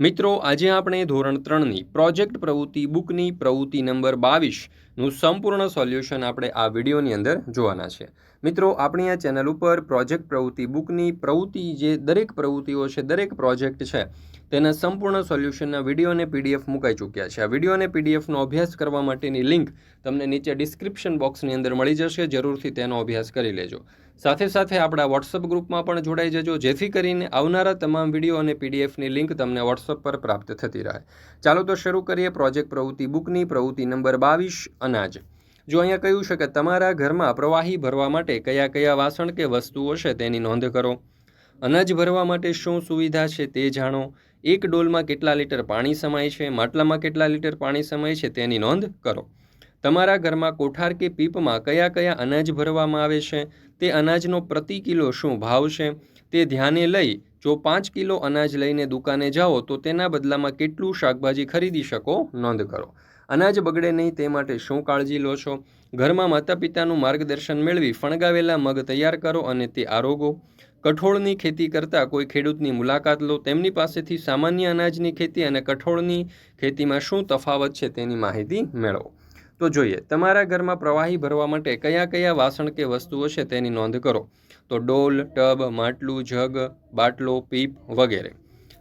મિત્રો, આજે આપણે ધોરણ ત્રણની પ્રોજેક્ટ પ્રવૃત્તિ બુકની પ્રવૃત્તિ નંબર બાવીસનું સંપૂર્ણ સોલ્યુશન આપણે આ વિડીયોની અંદર જોવાના છે. મિત્રો, આપણી આ ચેનલ ઉપર પ્રોજેક્ટ પ્રવૃત્તિ બુકની પ્રવૃત્તિ જે દરેક પ્રવૃત્તિઓ છે, દરેક પ્રોજેક્ટ છે, તેના સંપૂર્ણ સોલ્યુશનના વીડિયો અને પીડીએફ મુકાઈ ચૂક્યા છે. આ વીડિયો અને પીડીએફનો અભ્યાસ કરવા માટેની લિંક તમને નીચે ડિસ્ક્રિપ્શન બોક્સની અંદર મળી જશે, જરૂરથી તેનો અભ્યાસ કરી લેજો. સાથે સાથે આપણા વોટ્સઅપ ગ્રુપમાં પણ જોડાઈ જજો. જેથી કરીને આવનારા તમામ વીડિયો અને પીડીએફની લિંક તમને વોટ્સઅપ પર પ્રાપ્ત થતી રહે. ચાલો તો શરૂ કરીએ પ્રોજેક્ટ પ્રવૃત્તિ બુકની. પ્રવૃત્તિ નંબર બાવીસ, અનાજ. જો અહીંયા કહ્યું છે કે તમારા ઘરમાં પ્રવાહી ભરવા માટે કયા કયા વાસણ કે વસ્તુઓ છે તેની નોંધ કરો. અનાજ ભરવા માટે શું સુવિધા છે તે જાણો. એક ડોલમાં કેટલા લીટર પાણી સમાય છે, માટલામાં કેટલા લીટર પાણી સમાય છે તેની નોંધ કરો. તમારા ઘરમાં કોઠાર કે પીપમાં કયા કયા અનાજ ભરવામાં આવે છે, તે અનાજનો પ્રતિ કિલો શું ભાવ છે તે ધ્યાને લઈ જો પાંચ કિલો અનાજ લઈને દુકાને જાઓ, તો તેના બદલામાં કેટલું શાકભાજી ખરીદી શકો? નોંધ કરો. અનાજ બગડે નહીં તે માટે શું કાળજી લો છો? ઘરમાં માતા પિતાનું માર્ગદર્શન મેળવી ફણગાવેલા મગ તૈયાર કરો અને તે આરોગો. કઠોળની ખેતી કરતા કોઈ ખેડૂતની મુલાકાત લો. તેમની પાસેથી સામાન્ય અનાજની ખેતી અને કઠોળની ખેતીમાં શું તફાવત છે તેની માહિતી મેળવો. તો જોઈએ, તમારા ઘરમાં પ્રવાહી ભરવા માટે કયા કયા વાસણ કે વસ્તુઓ છે તેની નોંધ કરો? તો ડોલ, ટબ, માટલું, જગ, બાટલો, પીપ વગેરે.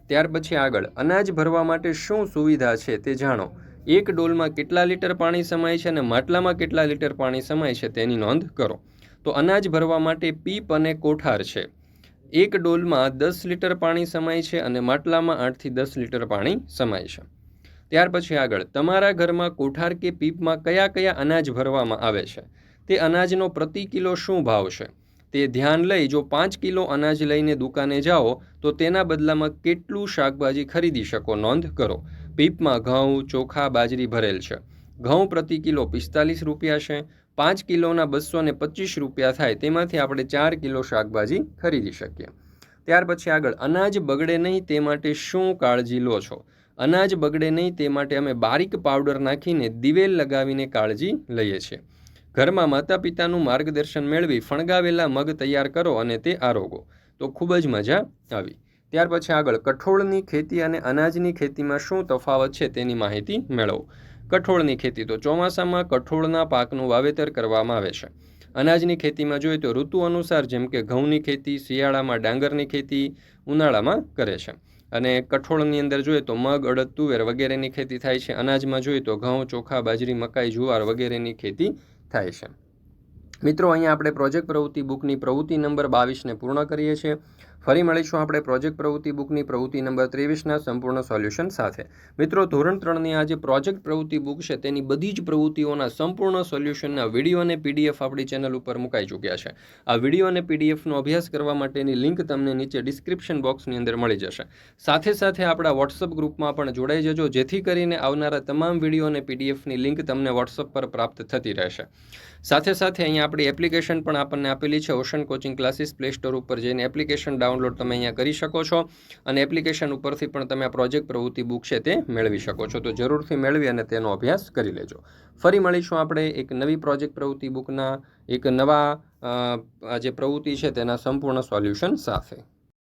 ત્યાર પછી આગળ, અનાજ ભરવા માટે શું સુવિધા છે તે જાણો. એક ડોલમાં કેટલા લીટર પાણી સમાય છે અને માટલામાં કેટલા લીટર પાણી સમાય છે તેની નોંધ કરો. તો અનાજ ભરવા માટે પીપ અને કોઠાર છે. એક ડોલમાં દસ લીટર પાણી સમાય છે અને માટલામાં આઠથી દસ લીટર પાણી સમાય છે. ત્યાર પછી આગળ, તમારા ઘરમાં કોઠાર કે પીપમાં કયા કયા અનાજ ભરવામાં આવે છે? તે અનાજનો પ્રતિ કિલો શું ભાવ છે? તે ધ્યાન લઈ જો પાંચ કિલો અનાજ લઈને દુકાને જાઓ, તો તેના બદલામાં કેટલું શાકભાજી ખરીદી શકો નોંધ કરો. પીપમાં ઘઉં, ચોખા, બાજરી ભરેલ છે. ઘઉં પ્રતિ કિલો પિસ્તાલીસ રૂપિયા છે. પાંચ કિલોના બસો ને પચીસ રૂપિયા થાય, તેમાંથી આપણે ચાર કિલો શાકભાજી ખરીદી શકીએ. ત્યાર પછી આગળ, અનાજ બગડે નહીં તે માટે શું કાળજી લો છો? અનાજ બગડે નહીં તે માટે અમે બારીક પાવડર નાખીને દિવેલ લગાવીને કાળજી લઈએ છીએ. ઘરમાં માતા પિતાનું માર્ગદર્શન મેળવી ફણગાવેલા મગ તૈયાર કરો અને તે આરોગો. તો ખૂબ જ મજા આવી. ત્યાર પછી આગળ કઠોળની ખેતી અને અનાજની ખેતીમાં શું તફાવત છે તેની માહિતી મેળવો. કઠોળની ખેતી તો ચોમાસામાં કઠોળના પાકનું વાવેતર કરવામાં આવે છે. અનાજની ખેતીમાં જોઈએ તો ઋતુ અનુસાર જેમ કે ઘઉંની ખેતી, શિયાળામાં ડાંગરની ખેતી ઉનાળામાં કરે છે. અને કઠોળની અંદર જોઈએ તો મગ, અડદ, તુવેર વગેરેની ખેતી થાય છે. અનાજમાં જોઈએ તો ઘઉં, ચોખા, બાજરી, મકાઈ, જુવાર વગેરેની ખેતી થાય છે. મિત્રો, અહીંયા આપણે પ્રોજેક્ટ પ્રવૃત્તિ બુકની પ્રવૃત્તિ નંબર બાવીસને પૂર્ણ કરીએ છીએ. ફરી મળીશું આપણે પ્રોજેક્ટ પ્રવૃત્તિ બુકની પ્રવૃત્તિ નંબર ત્રેવીસના સંપૂર્ણ સોલ્યુશન સાથે. મિત્રો, ધોરણ ત્રણની આ જે પ્રોજેક્ટ પ્રવૃત્તિ બુક છે, તેની બધી જ પ્રવૃત્તિઓના સંપૂર્ણ સોલ્યુશનના વીડિયો અને પીડીએફ આપણી ચેનલ ઉપર મુકાઈ ચૂક્યા છે. આ વીડિયો અને પીડીએફનો અભ્યાસ કરવા માટેની લિંક તમને નીચે ડિસ્ક્રિપ્શન બોક્સની અંદર મળી જશે. સાથે સાથે આપણા વોટ્સઅપ ગ્રુપમાં પણ જોડાઈ જજો, જેથી કરીને આવનારા તમામ વીડિયો અને પીડીએફની લિંક તમને વોટ્સઅપ પર પ્રાપ્ત થતી રહેશે. સાથે સાથે અહીંયા આપણી એપ્લિકેશન પણ આપણને આપેલી છે Ocean coaching classes Play Store ઉપર જઈને એપ્લિકેશન ડાઉન ડાઉનલોડ તમે અહીંયા કરી શકો છો અને એપ્લિકેશન ઉપરથી પણ તમે આ પ્રોજેક્ટ પ્રવૃત્તિ બુક છે તે મેળવી શકો છો. તો જરૂરથી મેળવી અને તેનો અભ્યાસ કરી લેજો. ફરી મળીશું આપણે એક નવી પ્રોજેક્ટ પ્રવૃત્તિ બુકના એક નવા જે પ્રવૃત્તિ છે તેના સંપૂર્ણ સોલ્યુશન સાથે.